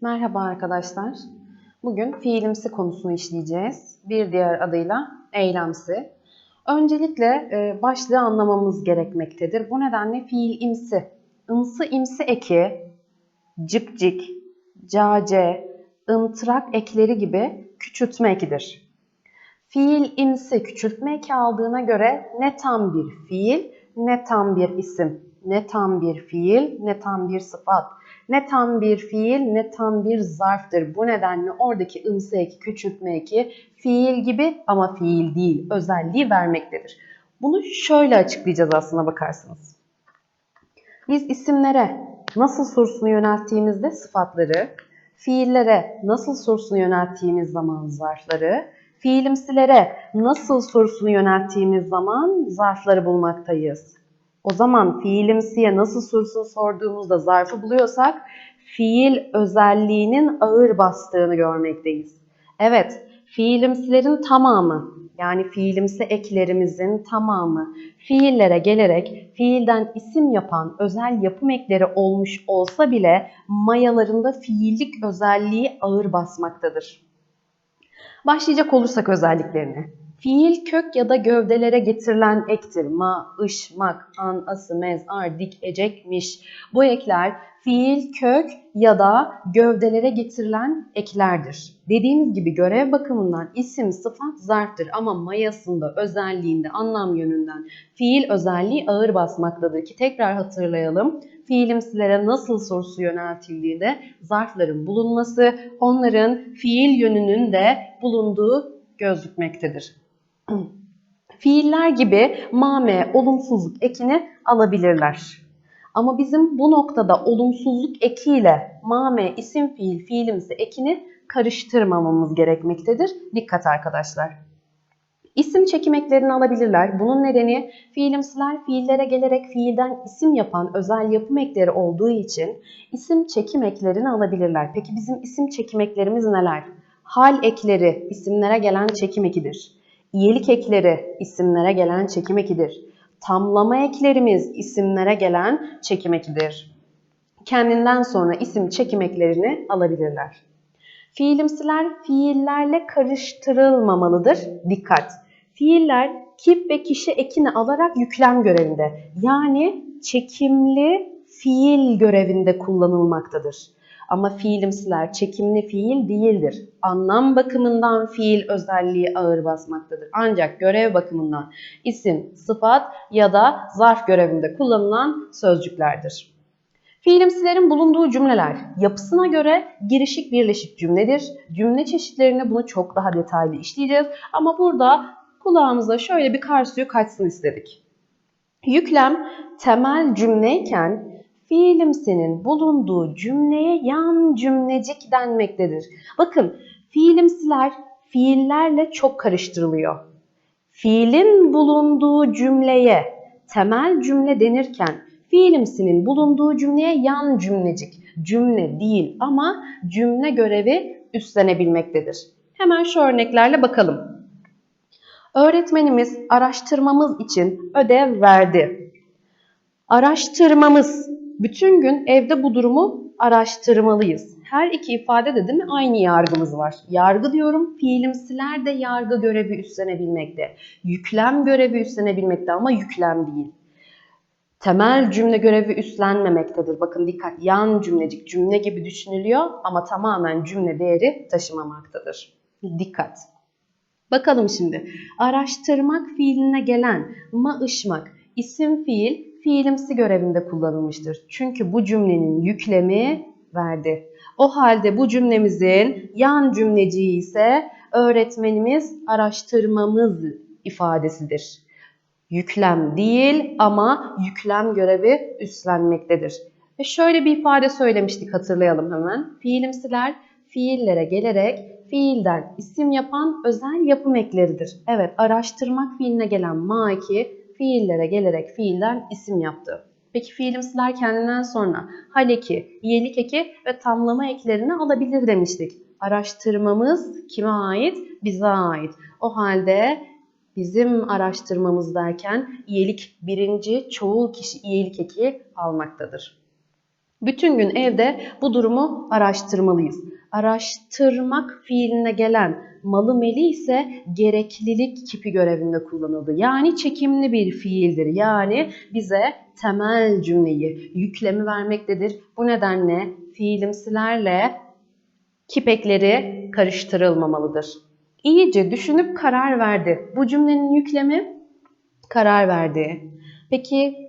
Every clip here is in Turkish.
Merhaba arkadaşlar. Bugün fiilimsi konusunu işleyeceğiz. Bir diğer adıyla eylemsi. Öncelikle e, başlığı anlamamız gerekmektedir. Bu nedenle fiil imsi, ımsı imsi eki, cik cik, cace, ıntrak ekleri gibi küçültme ekidir. Fiil imsi küçültme eki aldığına göre ne tam bir fiil, ne tam bir isim, ne tam bir fiil, ne tam bir sıfat, ne tam bir fiil, ne tam bir zarftır. Bu nedenle oradaki ımsı eki, küçültme eki fiil gibi ama fiil değil, özelliği vermektedir. Bunu şöyle açıklayacağız aslına bakarsanız. Biz isimlere nasıl sorusunu yönelttiğimizde sıfatları, fiillere nasıl sorusunu yönelttiğimiz zaman zarfları, fiilimsilere nasıl sorusunu yönelttiğimiz zaman zarfları bulmaktayız. O zaman fiilimsiye nasıl sorusunu sorduğumuzda zarfı buluyorsak fiil özelliğinin ağır bastığını görmekteyiz. Evet, fiilimsilerin tamamı yani fiilimsi eklerimizin tamamı fiillere gelerek fiilden isim yapan özel yapım ekleri olmuş olsa bile mayalarında fiillik özelliği ağır basmaktadır. Başlayacak olursak özelliklerini. Fiil kök ya da gövdelere getirilen ektir. Ma, ış, mak, an, ası, mez, ar, dik, ecekmiş. Bu ekler fiil kök ya da gövdelere getirilen eklerdir. Dediğimiz gibi görev bakımından isim, sıfat, zarftır ama mayasında, özelliğinde, anlam yönünden fiil özelliği ağır basmaktadır ki tekrar hatırlayalım. Fiilimsilere nasıl sorusu yöneltildiğinde zarfların bulunması, onların fiil yönünün de bulunduğu gözükmektedir. Fiiller gibi mame olumsuzluk ekini alabilirler. Ama bizim bu noktada olumsuzluk ekiyle mame isim fiil fiilimsi ekini karıştırmamamız gerekmektedir. Dikkat arkadaşlar. İsim çekim eklerini alabilirler. Bunun nedeni fiilimsiler fiillere gelerek fiilden isim yapan özel yapım ekleri olduğu için isim çekim eklerini alabilirler. Peki bizim isim çekim eklerimiz neler? Hal ekleri isimlere gelen çekim ekidir. İyelik ekleri isimlere gelen çekim ekidir. Tamlama eklerimiz isimlere gelen çekim ekidir. Kendinden sonra isim çekim eklerini alabilirler. Fiilimsiler fiillerle karıştırılmamalıdır. Dikkat! Fiiller kip ve kişi ekini alarak yüklem görevinde yani çekimli fiil görevinde kullanılmaktadır. Ama fiilimsiler çekimli fiil değildir. Anlam bakımından fiil özelliği ağır basmaktadır. Ancak görev bakımından isim, sıfat ya da zarf görevinde kullanılan sözcüklerdir. Fiilimsilerin bulunduğu cümleler yapısına göre girişik birleşik cümledir. Cümle çeşitlerinde bunu çok daha detaylı işleyeceğiz. Ama burada kulağımıza şöyle bir kar suyu kaçsın istedik. Yüklem temel cümleyken fiilimsinin bulunduğu cümleye yan cümlecik denmektedir. Bakın fiilimsiler fiillerle çok karıştırılıyor. Fiilin bulunduğu cümleye temel cümle denirken fiilimsinin bulunduğu cümleye yan cümlecik, cümle değil ama cümle görevi üstlenebilmektedir. Hemen şu örneklerle bakalım. Öğretmenimiz araştırmamız için ödev verdi. Araştırmamız bütün gün evde bu durumu araştırmalıyız. Her iki ifade de değil mi aynı yargımız var. Yargı diyorum fiilimsiler de yargı görevi üstlenebilmekte. Yüklem görevi üstlenebilmekte ama yüklem değil. Temel cümle görevi üstlenmemektedir. Bakın dikkat yan cümlecik cümle gibi düşünülüyor ama tamamen cümle değeri taşımamaktadır. Dikkat. Bakalım şimdi. Araştırmak fiiline gelen maışmak isim fiil fiilimsi görevinde kullanılmıştır. Çünkü bu cümlenin yüklemi verdi. O halde bu cümlemizin yan cümleciği ise öğretmenimiz araştırmamız ifadesidir. Yüklem değil ama yüklem görevi üstlenmektedir. Ve şöyle bir ifade söylemiştik hatırlayalım hemen. Fiilimsiler fiillere gelerek fiilden isim yapan özel yapım ekleridir. Evet araştırmak fiiline gelen ma2 fiillere gelerek fiilden isim yaptı. Peki fiilimsiler kendinden sonra hal eki, eki ve tamlama eklerini alabilir demiştik. Araştırmamız kime ait? Bize ait. O halde bizim araştırmamız derken iyelik birinci çoğul kişi iyelik eki almaktadır. Bütün gün evde bu durumu araştırmalıyız. Araştırmak fiiline gelen malı meli ise gereklilik kipi görevinde kullanıldı. Yani çekimli bir fiildir. Yani bize temel cümleyi, yüklemi vermektedir. Bu nedenle fiilimsilerle kipekleri karıştırılmamalıdır. İyice düşünüp karar verdi. Bu cümlenin yüklemi karar verdi. Peki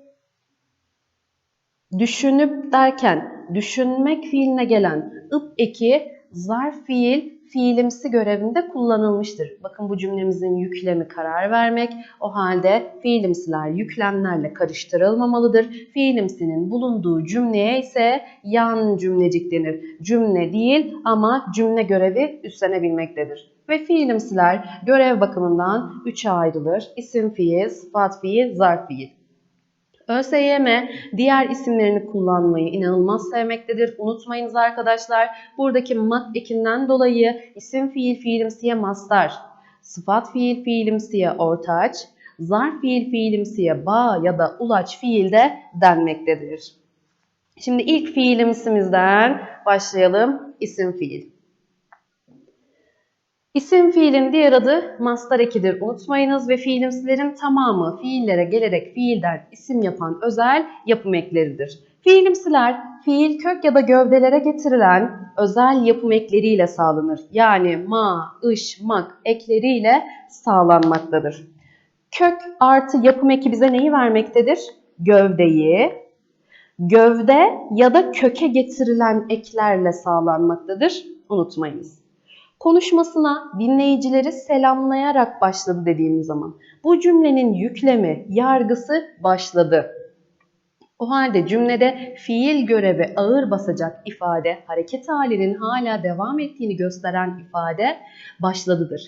düşünüp derken düşünmek fiiline gelen ıp eki zarf fiil fiilimsi görevinde kullanılmıştır. Bakın bu cümlemizin yüklemi karar vermek. O halde fiilimsiler yüklemlerle karıştırılmamalıdır. Fiilimsinin bulunduğu cümleye ise yan cümlecik denir. Cümle değil ama cümle görevi üstlenebilmektedir. Ve fiilimsiler görev bakımından üçe ayrılır. İsim fiil, sıfat fiil, zarf fiil. ÖSYM diğer isimlerini kullanmayı inanılmaz sevmektedir. Unutmayınız arkadaşlar buradaki mak ekinden dolayı isim fiil fiilimsiye mastar, sıfat fiil fiilimsiye ortaç, zarf fiil fiilimsiye bağ ya da ulaç fiil de denmektedir. Şimdi ilk fiilimsimizden başlayalım. İsim fiil. İsim fiilin diğer adı mastar ekidir. Unutmayınız ve fiilimsilerin tamamı fiillere gelerek fiilden isim yapan özel yapım ekleridir. Fiilimsiler fiil kök ya da gövdelere getirilen özel yapım ekleriyle sağlanır. Yani ma, ış, mak ekleriyle sağlanmaktadır. Kök artı yapım eki bize neyi vermektedir? Gövdeyi, gövde ya da köke getirilen eklerle sağlanmaktadır. Unutmayınız konuşmasına dinleyicileri selamlayarak başladı dediğimiz zaman bu cümlenin yüklemi, yargısı başladı. O halde cümlede fiil görevi ağır basacak ifade, hareket halinin hala devam ettiğini gösteren ifade başladıdır.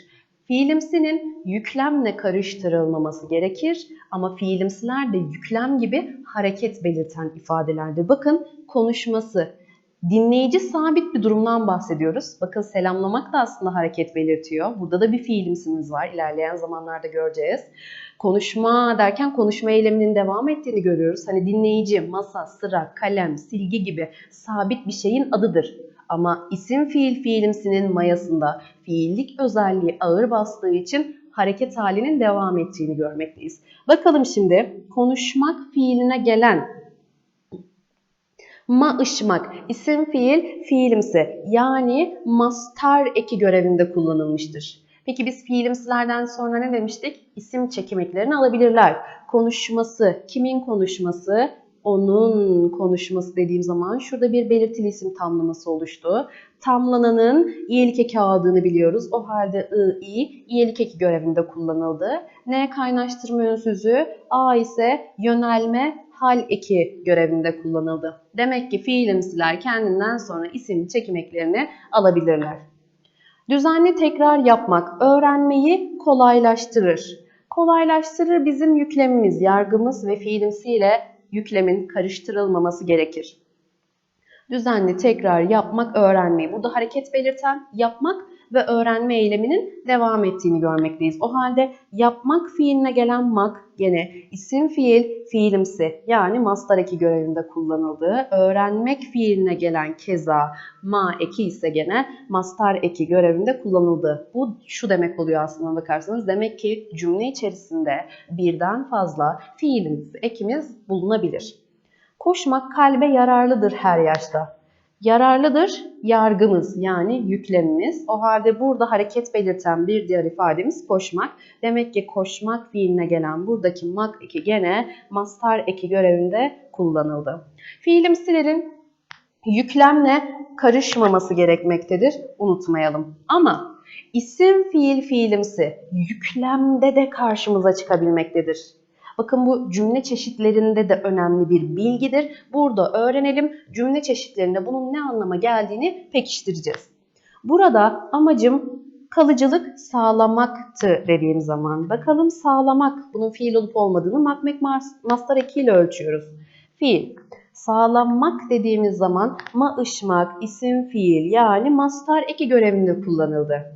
Fiilimsinin yüklemle karıştırılmaması gerekir ama fiilimsiler de yüklem gibi hareket belirten ifadelerdir. Bakın konuşması, Dinleyici sabit bir durumdan bahsediyoruz. Bakın selamlamak da aslında hareket belirtiyor. Burada da bir fiilimsimiz var. İlerleyen zamanlarda göreceğiz. Konuşma derken konuşma eyleminin devam ettiğini görüyoruz. Hani dinleyici, masa, sıra, kalem, silgi gibi sabit bir şeyin adıdır. Ama isim fiil fiilimsinin mayasında fiillik özelliği ağır bastığı için hareket halinin devam ettiğini görmekteyiz. Bakalım şimdi konuşmak fiiline gelen Maışmak isim fiil fiilimsi yani mastar eki görevinde kullanılmıştır. Peki biz fiilimsilerden sonra ne demiştik? İsim çekim eklerini alabilirler. Konuşması, kimin konuşması? Onun konuşması dediğim zaman şurada bir belirtili isim tamlaması oluştu. Tamlananın iyilik eki aldığını biliyoruz. O halde ı, i, iyilik eki görevinde kullanıldı. N kaynaştırma önsüzü, a ise yönelme, hal eki görevinde kullanıldı. Demek ki fiilimsiler kendinden sonra isim çekim eklerini alabilirler. Düzenli tekrar yapmak öğrenmeyi kolaylaştırır. Kolaylaştırır bizim yüklemimiz, yargımız ve fiilimsiyle yüklemin karıştırılmaması gerekir. Düzenli tekrar yapmak öğrenmeyi. Burada hareket belirten yapmak ve öğrenme eyleminin devam ettiğini görmekteyiz. O halde yapmak fiiline gelen mak gene isim fiil fiilimsi yani mastar eki görevinde kullanıldığı, öğrenmek fiiline gelen keza ma eki ise gene mastar eki görevinde kullanıldı. Bu şu demek oluyor aslında bakarsanız. Demek ki cümle içerisinde birden fazla fiilimiz, ekimiz bulunabilir. Koşmak kalbe yararlıdır her yaşta. Yararlıdır yargımız yani yüklemimiz. O halde burada hareket belirten bir diğer ifademiz koşmak. Demek ki koşmak fiiline gelen buradaki mak eki gene mastar eki görevinde kullanıldı. Fiilimsilerin yüklemle karışmaması gerekmektedir. Unutmayalım. Ama isim fiil fiilimsi yüklemde de karşımıza çıkabilmektedir. Bakın bu cümle çeşitlerinde de önemli bir bilgidir. Burada öğrenelim. Cümle çeşitlerinde bunun ne anlama geldiğini pekiştireceğiz. Burada amacım kalıcılık sağlamaktı dediğim zaman. Bakalım sağlamak bunun fiil olup olmadığını makmek mastar ekiyle ölçüyoruz. Fiil. Sağlanmak dediğimiz zaman maışmak, isim fiil yani mastar eki görevinde kullanıldı.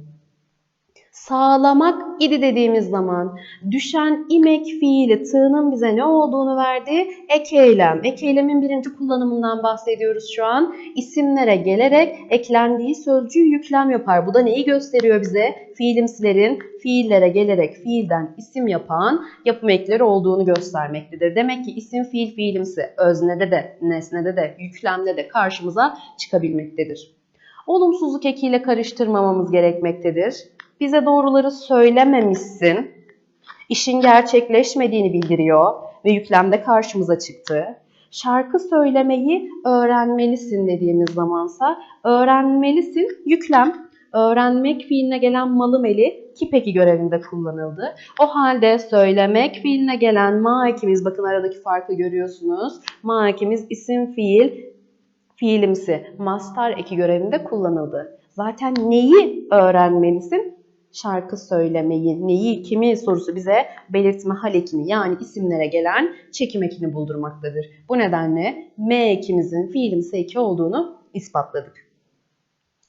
Sağlamak idi dediğimiz zaman düşen imek fiili tığının bize ne olduğunu verdi? Ek eylem. Ek eylemin birinci kullanımından bahsediyoruz şu an. İsimlere gelerek eklendiği sözcüğü yüklem yapar. Bu da neyi gösteriyor bize? Fiilimsilerin fiillere gelerek fiilden isim yapan yapım ekleri olduğunu göstermektedir. Demek ki isim fiil fiilimsi öznede de, nesnede de, yüklemde de karşımıza çıkabilmektedir. Olumsuzluk ekiyle karıştırmamamız gerekmektedir. Bize doğruları söylememişsin. İşin gerçekleşmediğini bildiriyor ve yüklemde karşımıza çıktı. Şarkı söylemeyi öğrenmelisin dediğimiz zamansa öğrenmelisin yüklem. Öğrenmek fiiline gelen malım eli ki peki görevinde kullanıldı. O halde söylemek fiiline gelen ma ekimiz bakın aradaki farkı görüyorsunuz. Ma ekimiz isim fiil fiilimsi mastar eki görevinde kullanıldı. Zaten neyi öğrenmelisin? Şarkı söylemeyi, neyi, kimi sorusu bize belirtme hal ekini yani isimlere gelen çekim ekini buldurmaktadır. Bu nedenle M ekimizin fiilimsi eki olduğunu ispatladık.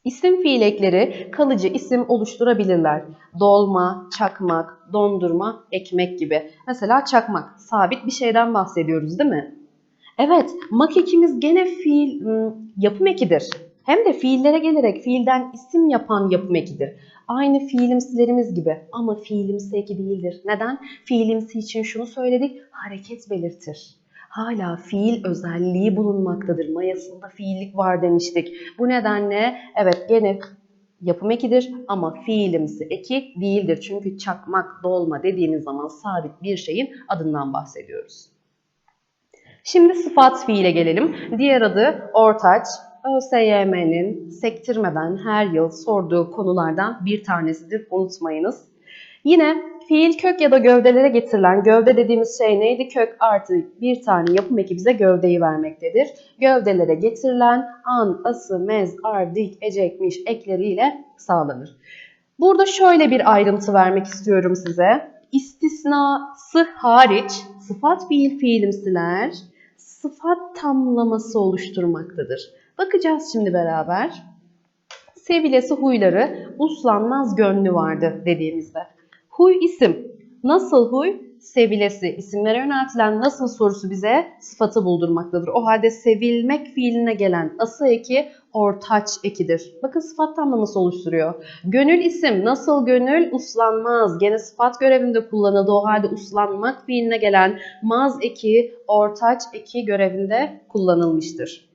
İsim fiil ekleri kalıcı isim oluşturabilirler. Dolma, çakmak, dondurma, ekmek gibi. Mesela çakmak, sabit bir şeyden bahsediyoruz değil mi? Evet, mak ekimiz gene fiil ım, yapım ekidir. Hem de fiillere gelerek fiilden isim yapan yapım ekidir. Aynı fiilimsilerimiz gibi ama fiilimsi eki değildir. Neden? Fiilimsi için şunu söyledik, hareket belirtir. Hala fiil özelliği bulunmaktadır. Mayasında fiillik var demiştik. Bu nedenle evet gene yapım ekidir ama fiilimsi eki değildir. Çünkü çakmak, dolma dediğimiz zaman sabit bir şeyin adından bahsediyoruz. Şimdi sıfat fiile gelelim. Diğer adı ortaç. ÖSYM'nin sektirmeden her yıl sorduğu konulardan bir tanesidir. Unutmayınız. Yine fiil kök ya da gövdelere getirilen gövde dediğimiz şey neydi? Kök artı bir tane yapım eki bize gövdeyi vermektedir. Gövdelere getirilen an, ası, mez, ar, dik, ecekmiş ekleriyle sağlanır. Burada şöyle bir ayrıntı vermek istiyorum size. İstisnası hariç sıfat fiil fiilimsiler sıfat tamlaması oluşturmaktadır. Bakacağız şimdi beraber. Sevilesi huyları uslanmaz gönlü vardı dediğimizde. Huy isim. Nasıl huy? Sevilesi. İsimlere yöneltilen nasıl sorusu bize sıfatı buldurmaktadır. O halde sevilmek fiiline gelen ası eki ortaç ekidir. Bakın sıfat tamlaması oluşturuyor. Gönül isim. Nasıl gönül? Uslanmaz. Gene sıfat görevinde kullanıldı. O halde uslanmak fiiline gelen maz eki ortaç eki görevinde kullanılmıştır.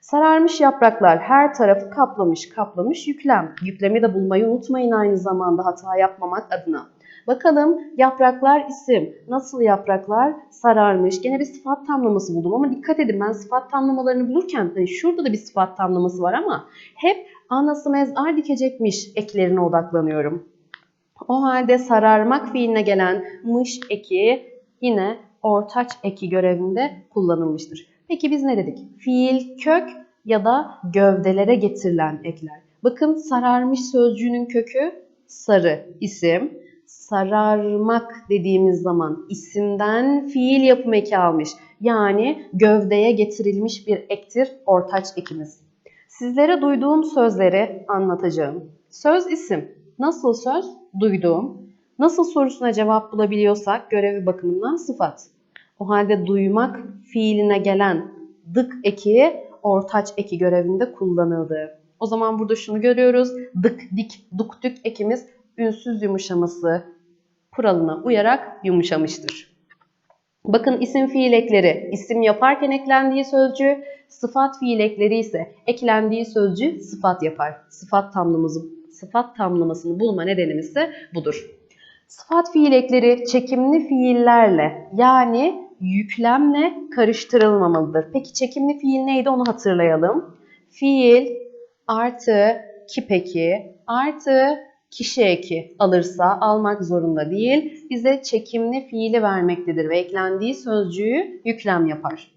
Sararmış yapraklar her tarafı kaplamış kaplamış yüklem. Yüklemi de bulmayı unutmayın aynı zamanda hata yapmamak adına. Bakalım yapraklar isim. Nasıl yapraklar? Sararmış. Gene bir sıfat tamlaması buldum ama dikkat edin ben sıfat tamlamalarını bulurken hani şurada da bir sıfat tamlaması var ama hep anası mezar dikecekmiş eklerine odaklanıyorum. O halde sararmak fiiline gelen mış eki yine ortaç eki görevinde kullanılmıştır. Peki biz ne dedik? Fiil kök ya da gövdelere getirilen ekler. Bakın sararmış sözcüğünün kökü sarı isim. Sararmak dediğimiz zaman isimden fiil yapım eki almış. Yani gövdeye getirilmiş bir ektir ortaç ekimiz. Sizlere duyduğum sözleri anlatacağım. Söz isim. Nasıl söz? Duyduğum. Nasıl sorusuna cevap bulabiliyorsak görevi bakımından sıfat. O halde duymak fiiline gelen dık eki ortaç eki görevinde kullanıldı. O zaman burada şunu görüyoruz. Dık, dik, duk, dük ekimiz ünsüz yumuşaması kuralına uyarak yumuşamıştır. Bakın isim fiil ekleri isim yaparken eklendiği sözcüğü, sıfat fiil ekleri ise eklendiği sözcüğü sıfat yapar. Sıfat tamlaması, sıfat tamlamasını bulma nedenimiz ise budur. Sıfat fiil ekleri çekimli fiillerle yani yüklemle karıştırılmamalıdır. Peki çekimli fiil neydi onu hatırlayalım. Fiil artı kipeki artı kişi eki alırsa almak zorunda değil. Bize çekimli fiili vermektedir ve eklendiği sözcüğü yüklem yapar.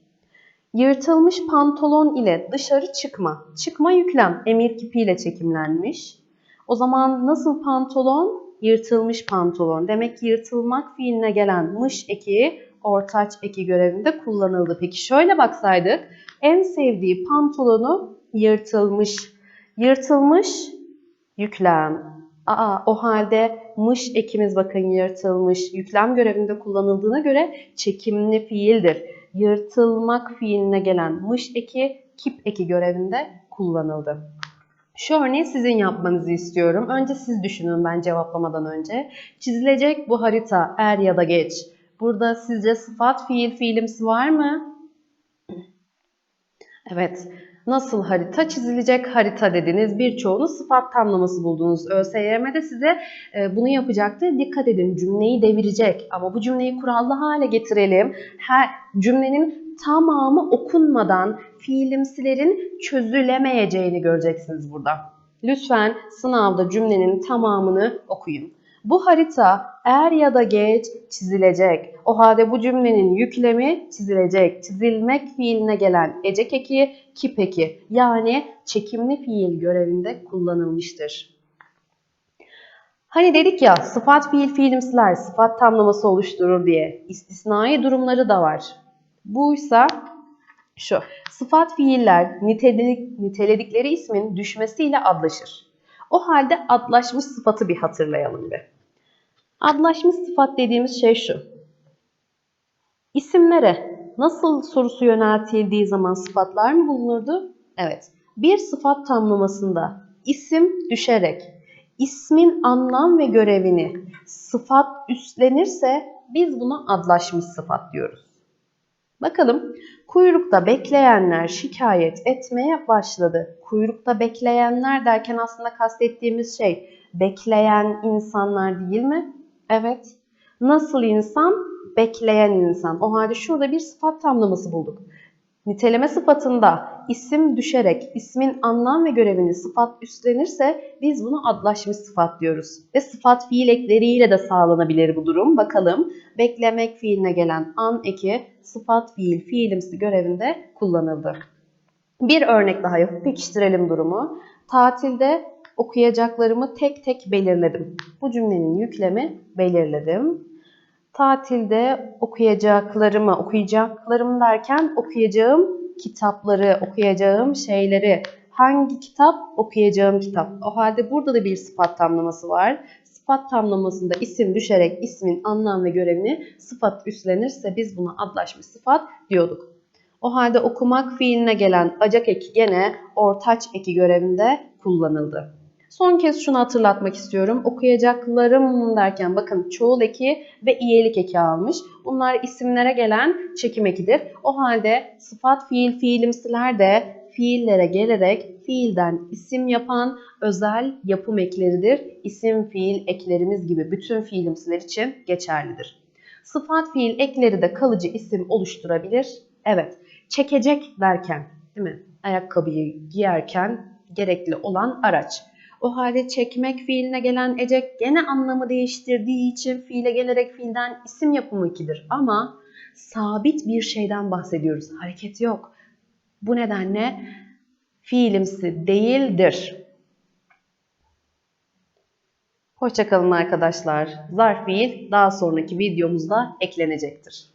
Yırtılmış pantolon ile dışarı çıkma. Çıkma yüklem emir kipiyle çekimlenmiş. O zaman nasıl pantolon? Yırtılmış pantolon. Demek ki yırtılmak fiiline gelen mış eki ortaç eki görevinde kullanıldı. Peki şöyle baksaydık. En sevdiği pantolonu yırtılmış. Yırtılmış yüklem. Aa, o halde mış ekimiz bakın yırtılmış. Yüklem görevinde kullanıldığına göre çekimli fiildir. Yırtılmak fiiline gelen mış eki kip eki görevinde kullanıldı. Şu örneği sizin yapmanızı istiyorum. Önce siz düşünün ben cevaplamadan önce. Çizilecek bu harita er ya da geç. Burada sizce sıfat fiil fiilimsi var mı? Evet. Nasıl harita? Çizilecek harita dediniz. Birçoğunu sıfat tamlaması buldunuz. ÖSYM'de size e, bunu yapacaktı. Dikkat edin cümleyi devirecek. Ama bu cümleyi kurallı hale getirelim. Her cümlenin tamamı okunmadan fiilimsilerin çözülemeyeceğini göreceksiniz burada. Lütfen sınavda cümlenin tamamını okuyun. Bu harita er ya da geç çizilecek. O halde bu cümlenin yüklemi çizilecek. Çizilmek fiiline gelen ecek eki, kip eki yani çekimli fiil görevinde kullanılmıştır. Hani dedik ya sıfat fiil fiilimsiler sıfat tamlaması oluşturur diye istisnai durumları da var. Buysa şu sıfat fiiller niteledik, niteledikleri ismin düşmesiyle adlaşır. O halde adlaşmış sıfatı bir hatırlayalım bir. Adlaşmış sıfat dediğimiz şey şu. İsimlere nasıl sorusu yöneltildiği zaman sıfatlar mı bulunurdu? Evet. Bir sıfat tamlamasında isim düşerek ismin anlam ve görevini sıfat üstlenirse biz buna adlaşmış sıfat diyoruz. Bakalım kuyrukta bekleyenler şikayet etmeye başladı. Kuyrukta bekleyenler derken aslında kastettiğimiz şey bekleyen insanlar değil mi? Evet. Nasıl insan? Bekleyen insan. O halde şurada bir sıfat tamlaması bulduk. Niteleme sıfatında isim düşerek ismin anlam ve görevini sıfat üstlenirse biz bunu adlaşmış sıfat diyoruz. Ve sıfat fiil ekleriyle de sağlanabilir bu durum. Bakalım beklemek fiiline gelen an eki sıfat fiil fiilimsi görevinde kullanıldı. Bir örnek daha yapıp pekiştirelim durumu. Tatilde okuyacaklarımı tek tek belirledim. Bu cümlenin yüklemi belirledim. Tatilde okuyacaklarımı, okuyacaklarım derken okuyacağım kitapları, okuyacağım şeyleri. Hangi kitap? Okuyacağım kitap. O halde burada da bir sıfat tamlaması var. Sıfat tamlamasında isim düşerek ismin anlam ve görevini sıfat üstlenirse biz buna adlaşmış sıfat diyorduk. O halde okumak fiiline gelen acak eki gene ortaç eki görevinde kullanıldı. Son kez şunu hatırlatmak istiyorum. Okuyacaklarım derken bakın çoğul eki ve iyelik eki almış. Bunlar isimlere gelen çekim ekidir. O halde sıfat fiil fiilimsiler de fiillere gelerek fiilden isim yapan özel yapım ekleridir. İsim fiil eklerimiz gibi bütün fiilimsiler için geçerlidir. Sıfat fiil ekleri de kalıcı isim oluşturabilir. Evet. Çekecek derken değil mi? Ayakkabıyı giyerken gerekli olan araç. O halde çekmek fiiline gelen ecek gene anlamı değiştirdiği için fiile gelerek fiilden isim yapımı ikidir. Ama sabit bir şeyden bahsediyoruz. Hareket yok. Bu nedenle fiilimsi değildir. Hoşçakalın arkadaşlar. Zarf fiil daha sonraki videomuzda eklenecektir.